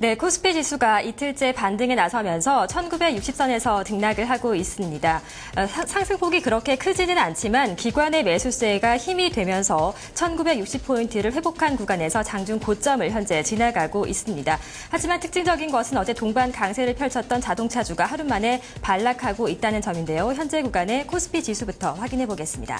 네, 코스피 지수가 이틀째 반등에 나서면서 1960선에서 등락을 하고 있습니다. 어, 상승폭이 그렇게 크지는 않지만 기관의 매수세가 힘이 되면서 1960포인트를 회복한 구간에서 장중 고점을 현재 지나가고 있습니다. 하지만 특징적인 것은 어제 동반 강세를 펼쳤던 자동차주가 하루 만에 반락하고 있다는 점인데요. 현재 구간의 코스피 지수부터 확인해 보겠습니다.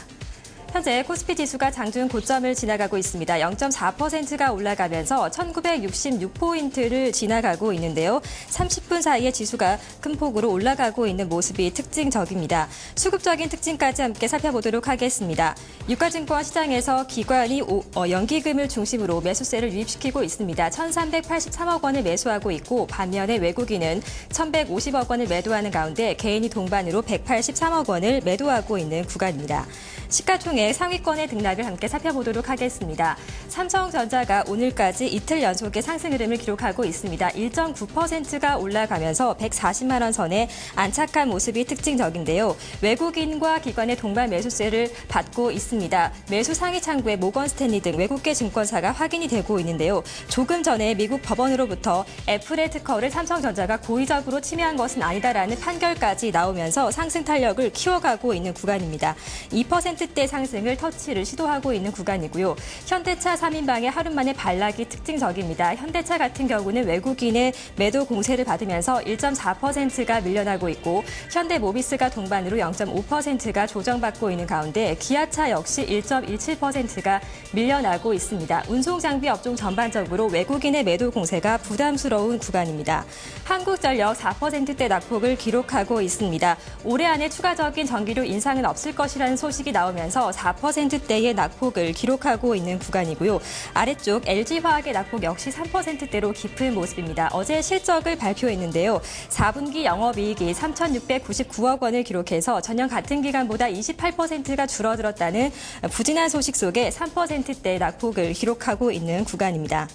현재 코스피 지수가 장중 고점을 지나가고 있습니다. 0.4%가 올라가면서 1966포인트를 지나가고 있는데요. 30분 사이에 지수가 큰 폭으로 올라가고 있는 모습이 특징적입니다. 수급적인 특징까지 함께 살펴보도록 하겠습니다. 유가증권 시장에서 기관이 오, 어, 연기금을 중심으로 매수세를 유입시키고 있습니다. 1,383억 원을 매수하고 있고 반면에 외국인은 1,150억 원을 매도하는 가운데 개인이 동반으로 183억 원을 매도하고 있는 구간입니다. 시가총액 상위권의 등락을 함께 살펴보도록 하겠습니다. 삼성전자가 오늘까지 이틀 연속의 상승 흐름을 기록하고 있습니다. 1.9%가 올라가면서 140만 원 선에 안착한 모습이 특징적인데요. 외국인과 기관의 동반 매수세를 받고 있습니다. 매수 상위 창구의 모건 스탠리 등 외국계 증권사가 확인이 되고 있는데요. 조금 전에 미국 법원으로부터 애플의 특허를 삼성전자가 고의적으로 침해한 것은 아니다라는 판결까지 나오면서 상승 탄력을 키워가고 있는 구간입니다. 2% 10%대 상승 을 터치를 시도하고 있는 구간이고요. 현대차 3인방의 하루 만에 반락이 특징적입니다. 현대차 같은 경우는 외국인의 매도 공세를 받으면서 1.4%가 밀려나고 있고 현대모비스가 동반으로 0.5%가 조정받고 있는 가운데 기아차 역시 1.17%가 밀려나고 있습니다. 운송장비 업종 전반적으로 외국인의 매도 공세가 부담스러운 구간입니다. 한국전력 4%대 낙폭을 기록하고 있습니다. 올해 안에 추가적인 전기료 인상은 없을 것이라는 소식이 나오 나오면서 4%대의 낙폭을 기록하고 있는 구간이고요. 아래쪽 LG화학의 낙폭 역시 3%대로 깊은 모습입니다. 어제 실적을 발표했는데요. 4분기 영업이익이 3,699억 원을 기록해서 전년 같은 기간보다 28%가 줄어들었다는 부진한 소식 속에 3%대 낙폭을 기록하고 있는 구간입니다.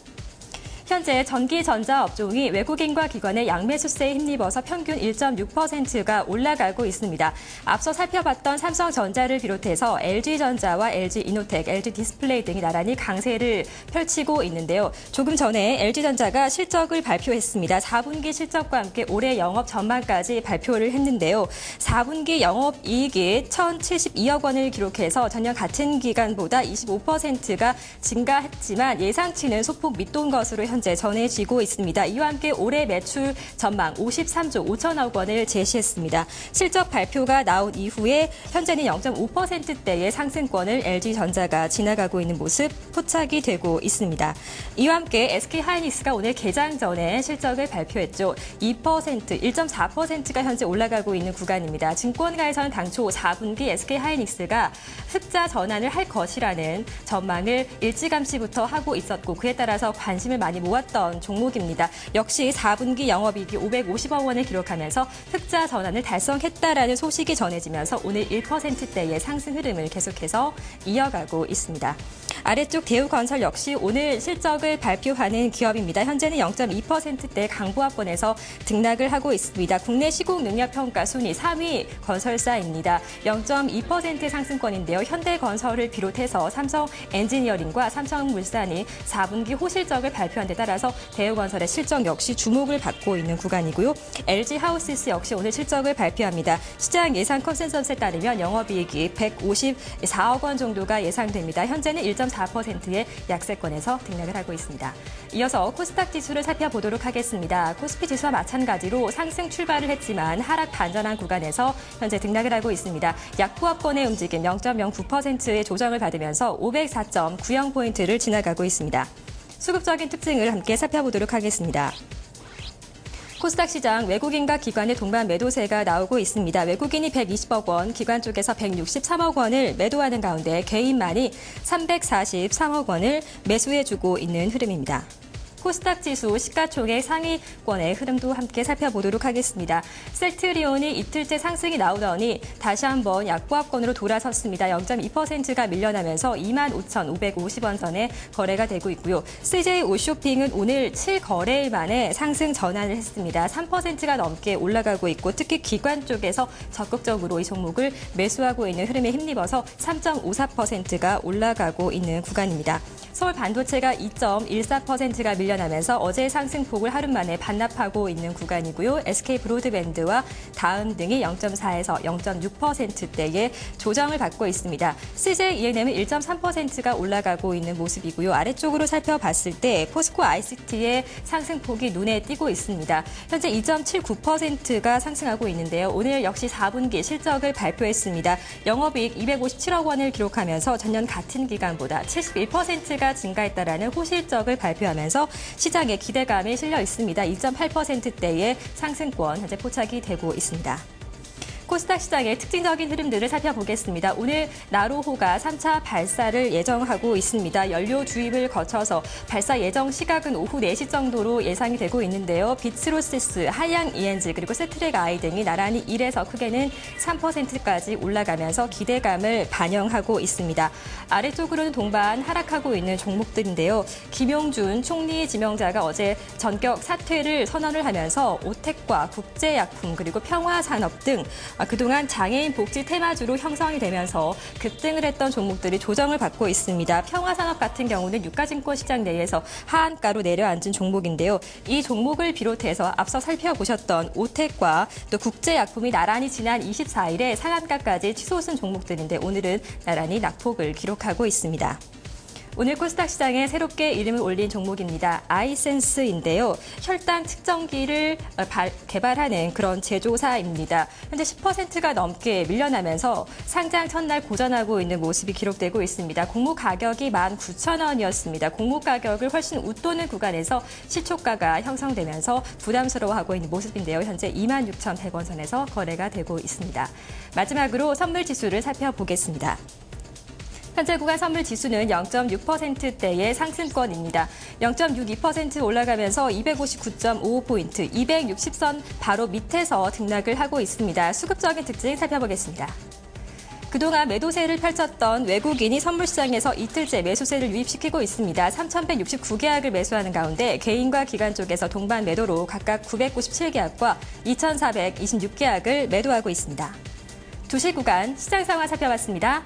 현재 전기 전자 업종이 외국인과 기관의 양매수세에 힘입어서 평균 1.6%가 올라가고 있습니다. 앞서 살펴봤던 삼성전자를 비롯해서 LG전자와 LG이노텍, LG디스플레이 등이 나란히 강세를 펼치고 있는데요. 조금 전에 LG전자가 실적을 발표했습니다. 4분기 실적과 함께 올해 영업 전망까지 발표를 했는데요. 4분기 영업이익이 1,072억 원을 기록해서 전년 같은 기간보다 25%가 증가했지만 예상치는 소폭 밑돈 것으로 현재 전해지고 있습니다. 이와 함께 올해 매출 전망 53조 5천억 원을 제시했습니다. 실적 발표가 나온 이후에 현재는 0.5%대의 상승권을 LG전자가 지나가고 있는 모습 포착이 되고 있습니다. 이와 함께 SK하이닉스가 오늘 개장 전에 실적을 발표했죠. 2% 1.4%가 현재 올라가고 있는 구간입니다. 증권가에서는 당초 4분기 SK하이닉스가 흑자 전환을 할 것이라는 전망을 일찌감치부터 하고 있었고 그에 따라서 관심을 많이 모았던 종목입니다. 역시 4분기 영업이익이 550억 원을 기록하면서 흑자 전환을 달성했다라는 소식이 전해지면서 오늘 1%대의 상승 흐름을 계속해서 이어가고 있습니다. 아래쪽 대우건설 역시 오늘 실적을 발표하는 기업입니다. 현재는 0.2%대 강보합권에서 등락을 하고 있습니다. 국내 시공 능력 평가 순위 3위 건설사입니다. 0.2% 상승권인데요. 현대건설을 비롯해서 삼성 엔지니어링과 삼성물산이 4분기 호실적을 발표한 데 따라서 대우건설의 실적 역시 주목을 받고 있는 구간이고요. LG 하우스스 역시 오늘 실적을 발표합니다. 시장 예상 컨센서스에 따르면 영업이익이 154억 원 정도가 예상됩니다. 현재는 1.4%의 약세권에서 등락을 하고 있습니다. 이어서 코스닥 지수를 살펴보도록 하겠습니다. 코스피 지수와 마찬가지로 상승 출발을 했지만 하락 반전한 구간에서 현재 등락을 하고 있습니다. 약부합권의 움직임 0.09%의 조정을 받으면서 504.90포인트를 지나가고 있습니다. 수급적인 특징을 함께 살펴보도록 하겠습니다. 코스닥 시장 외국인과 기관의 동반 매도세가 나오고 있습니다. 외국인이 120억 원, 기관 쪽에서 163억 원을 매도하는 가운데 개인만이 343억 원을 매수해주고 있는 흐름입니다. 코스닥 지수 시가총액 상위권의 흐름도 함께 살펴보도록 하겠습니다. 셀트리온이 이틀째 상승이 나오더니 다시 한번 약보합권으로 돌아섰습니다. 0.2%가 밀려나면서 25,550원 선에 거래가 되고 있고요. CJ 오쇼핑은 오늘 7거래일 만에 상승 전환을 했습니다. 3%가 넘게 올라가고 있고 특히 기관 쪽에서 적극적으로 이 종목을 매수하고 있는 흐름에 힘입어서 3.54%가 올라가고 있는 구간입니다. 서울 반도체가 2.14%가 밀려 밀려나면서 어제 상승폭을 하루 만에 반납하고 있는 구간이고요. SK 브로드밴드와 다음 등이 0.4에서 0.6%대의 조정을 받고 있습니다. CJ ENM은 1.3%가 올라가고 있는 모습이고요. 아래쪽으로 살펴봤을 때 포스코 ICT의 상승폭이 눈에 띄고 있습니다. 현재 2.79%가 상승하고 있는데요. 오늘 역시 4분기 실적을 발표했습니다. 영업이익 257억 원을 기록하면서 전년 같은 기간보다 71%가 증가했다라는 호실적을 발표하면서 시장의 기대감이 실려 있습니다. 2.8%대의 상승권 현재 포착이 되고 있습니다. 코스닥 시장의 특징적인 흐름들을 살펴보겠습니다. 오늘 나로호가 3차 발사를 예정하고 있습니다. 연료 주입을 거쳐서 발사 예정 시각은 오후 4시 정도로 예상이 되고 있는데요. 비츠로시스, 하양 ENG 그리고 세트랙 아이 등이 나란히 1에서 크게는 3%까지 올라가면서 기대감을 반영하고 있습니다. 아래쪽으로는 동반 하락하고 있는 종목들인데요. 김용준 총리 지명자가 어제 전격 사퇴를 선언을 하면서 오텍과 국제약품 그리고 평화산업 등 아, 그동안 장애인 복지 테마주로 형성이 되면서 급등을 했던 종목들이 조정을 받고 있습니다. 평화산업 같은 경우는 유가증권 시장 내에서 하한가로 내려앉은 종목인데요. 이 종목을 비롯해서 앞서 살펴보셨던 오텍과 또 국제약품이 나란히 지난 24일에 상한가까지 치솟은 종목들인데 오늘은 나란히 낙폭을 기록하고 있습니다. 오늘 코스닥 시장에 새롭게 이름을 올린 종목입니다. 아이센스인데요. 혈당 측정기를 어, 발- 개발하는 그런 제조사입니다. 현재 10%가 넘게 밀려나면서 상장 첫날 고전하고 있는 모습이 기록되고 있습니다. 공모 가격이 19,000원이었습니다. 공모 가격을 훨씬 웃도는 구간에서 시초가가 형성되면서 부담스러워하고 있는 모습인데요. 현재 26,100원 선에서 거래가 되고 있습니다. 마지막으로 선물 지수를 살펴보겠습니다. 현재 구간 선물 지수는 0.6%대의 상승권입니다. 0.62% 올라가면서 259.55포인트, 260선 바로 밑에서 등락을 하고 있습니다. 수급적인 특징 살펴보겠습니다. 그동안 매도세를 펼쳤던 외국인이 선물시장에서 이틀째 매수세를 유입시키고 있습니다. 3,169계약을 매수하는 가운데 개인과 기관 쪽에서 동반 매도로 각각 997계약과 2,426계약을 매도하고 있습니다. 두시 구간 시장 상황 살펴봤습니다.